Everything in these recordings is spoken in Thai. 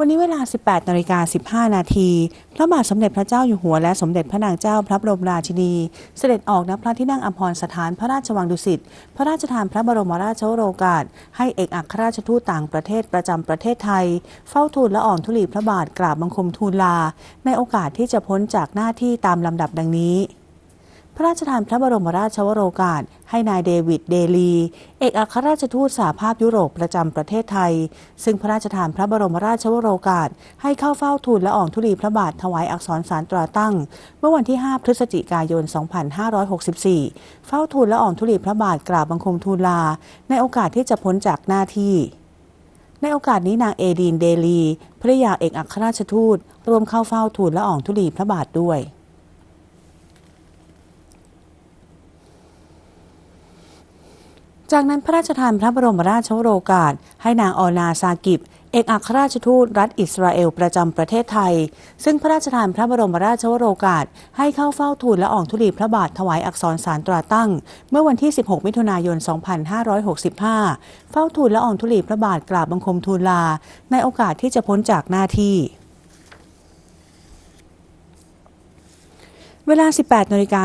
วันนี้เวลา 18นาฬิกา15 นาที พระบาทสมเด็จพระเจ้าอยู่หัวและสมเด็จพระนางเจ้าพระบรมราชินี เสด็จออกณพระที่นั่งอัมพรสถานพระราชวังดุสิต พระราชทานพระบรมราชโองการให้เอกอัครราชทูตต่างประเทศประจำประเทศไทย เฝ้าทูลละอองธุลีพระบาทกราบบังคมทูลลา ในโอกาสที่จะพ้นจากหน้าที่ตามลำดับดังนี้ พระราชทานพระบรมราชวโรกาส ให้นายเดวิดเดลี เอกอัครราชทูตสหภาพยุโรปประจำประเทศไทย ซึ่งพระราชทานพระบรมราชวโรกาส ให้เข้าเฝ้าทูลละอองธุลีพระบาทถวายอักษรสารตราตั้ง เมื่อวันที่ 5 พฤศจิกายน 2564 เฝ้าทูลละอองธุลีพระบาทกราบบังคมทูลลา ในโอกาสที่จะพ้นจากหน้าที่ในโอกาสนี้นางเอดีนเดลีภริยาเอกอัครราชทูตร่วมเข้าเฝ้าทูลละอองธุลีพระบาทด้วย จากนั้นพระราชทานพระบรมราชโองการให้นางออนาซากิบ เอกอัครราชทูตรัฐอิสราเอลประจำประเทศไทย ซึ่งพระราชทานพระบรมราชโองการให้เข้าเฝ้าทูลละอองธุลีพระบาทถวายอักษรสารตราตั้ง เมื่อวันที่ 16 มิถุนายน 2565 เฝ้าทูลละอองธุลีพระบาทกราบบังคมทูลลา ในโอกาสที่จะพ้นจากหน้าที่ เวลา 18นาฬิกา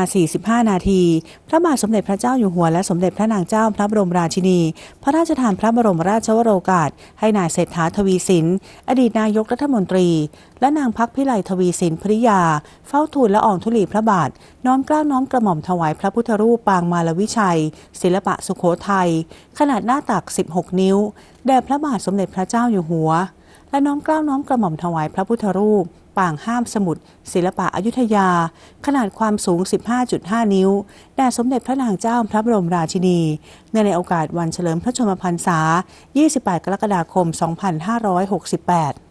45 นาที พระบาทสมเด็จพระเจ้าอยู่หัวและสมเด็จพระนางเจ้าพระบรมราชินี พระราชทานพระบรมราชวโรกาส ให้นายเศรษฐาทวีสิน อดีตนายกรัฐมนตรี และนางพักพิไลทวีสินภริยา เฝ้าทูลละอองธุลีพระบาท น้อมเกล้าน้อมกระหม่อมถวายพระพุทธรูปปางมารวิชัย ศิลปะสุโขทัย ขนาดหน้าตัก 16 นิ้ว แด่พระบาทสมเด็จพระเจ้าอยู่หัว และน้อมเกล้าน้อมกระหม่อมถวายพระพุทธรูป ปางห้ามสมุทรศิลปะอยุธยา ขนาดความสูง 15.5 นิ้ว แด่สมเด็จพระนางเจ้าพระบรมราชินี เนื่องในโอกาสวันเฉลิมพระชนมพรรษา 28 กรกฎาคม 2568